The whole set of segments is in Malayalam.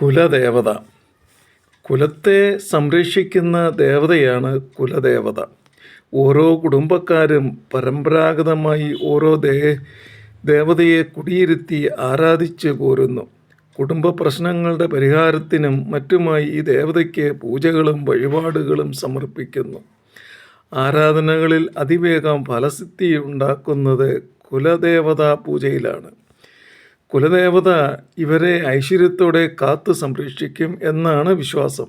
കുലദേവത. കുലത്തെ സംരക്ഷിക്കുന്ന ദേവതയാണ് കുലദേവത. ഓരോ കുടുംബക്കാരും പരമ്പരാഗതമായി ഓരോ ദേ ദേവതയെ കുടിയിരുത്തി ആരാധിച്ച് പോരുന്നു. കുടുംബ പ്രശ്നങ്ങളുടെ പരിഹാരത്തിനും മറ്റുമായി ഈ ദേവതയ്ക്ക് പൂജകളും വഴിപാടുകളും സമർപ്പിക്കുന്നു. ആരാധനകളിൽ അതിവേഗം ഫലസിദ്ധി ഉണ്ടാക്കുന്നത് കുലദേവതാ പൂജയിലാണ്. കുലദേവത ഇവരെ ഐശ്വര്യത്തോടെ കാത്തു സംരക്ഷിക്കും എന്നാണ് വിശ്വാസം.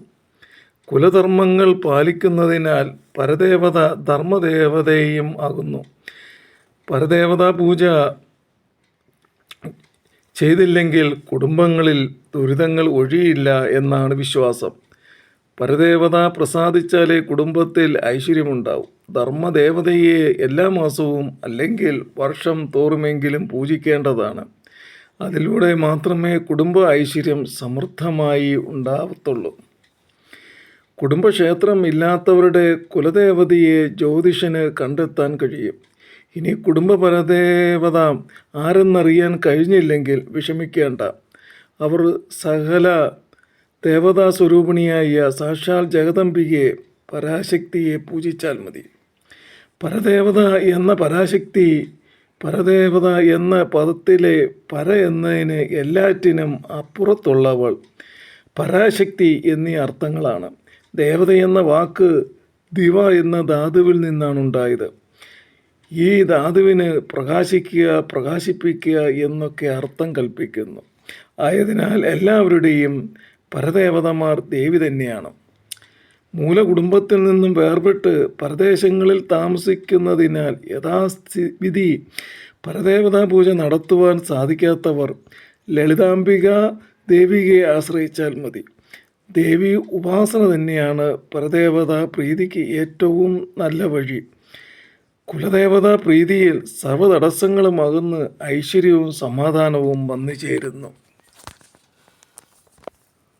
കുലധർമ്മങ്ങൾ പാലിക്കുന്നതിനാൽ പരദേവത ധർമ്മദേവതയും ആകുന്നു. പരദേവതാ പൂജ ചെയ്തില്ലെങ്കിൽ കുടുംബങ്ങളിൽ ദുരിതങ്ങൾ ഒഴിയില്ല എന്നാണ് വിശ്വാസം. പരദേവത പ്രസാദിച്ചാലേ കുടുംബത്തിൽ ഐശ്വര്യമുണ്ടാവും. ധർമ്മദേവതയെ എല്ലാ മാസവും അല്ലെങ്കിൽ വർഷം തോറുമെങ്കിലും പൂജിക്കേണ്ടതാണ്. അതിലൂടെ മാത്രമേ കുടുംബ ഐശ്വര്യം സമൃദ്ധമായി ഉണ്ടാവത്തുള്ളൂ. കുടുംബക്ഷേത്രം ഇല്ലാത്തവരുടെ കുലദേവതയെ ജ്യോതിഷന് കണ്ടെത്താൻ കഴിയും. ഇനി കുടുംബ പരദേവത ആരെന്നറിയാൻ കഴിഞ്ഞില്ലെങ്കിൽ വിഷമിക്കേണ്ട. അവർ സകല ദേവതാ സ്വരൂപിണിയായ സാക്ഷാൽ ജഗദംബികയെ പരാശക്തിയെ പൂജിച്ചാൽ മതി. പരദേവത എന്ന പരാശക്തി പരദേവത എന്ന പദത്തിലെ പര എന്നതിന് എല്ലാറ്റിനും അപ്പുറത്തുള്ളവൾ പരാശക്തി എന്നീ അർത്ഥങ്ങളാണ്. ദേവത എന്ന വാക്ക് ദിവ എന്ന ധാതുവിൽ നിന്നാണ് ഉണ്ടായത് ഈ ധാതുവിന് പ്രകാശിക്കുക പ്രകാശിപ്പിക്കുക എന്നൊക്കെ അർത്ഥം കൽപ്പിക്കുന്നു. ആയതിനാൽ എല്ലാവരുടെയും പരദേവതമാർ ദേവി തന്നെയാണ്. മൂലകുടുംബത്തിൽ നിന്നും വേർപെട്ട് പരദേശങ്ങളിൽ താമസിക്കുന്നതിനാൽ യഥാസ്ഥിതി പരദേവതാ പൂജ നടത്തുവാൻ സാധിക്കാത്തവർ ലളിതാംബിക ദേവികയെ ആശ്രയിച്ചാൽ മതി. ദേവി ഉപാസന തന്നെയാണ് പരദേവതാ പ്രീതിക്ക് ഏറ്റവും നല്ല വഴി. കുലദേവതാ പ്രീതിയിൽ സർവതടസ്സങ്ങളും അകന്ന് ഐശ്വര്യവും സമാധാനവും വന്നു ചേരുന്നു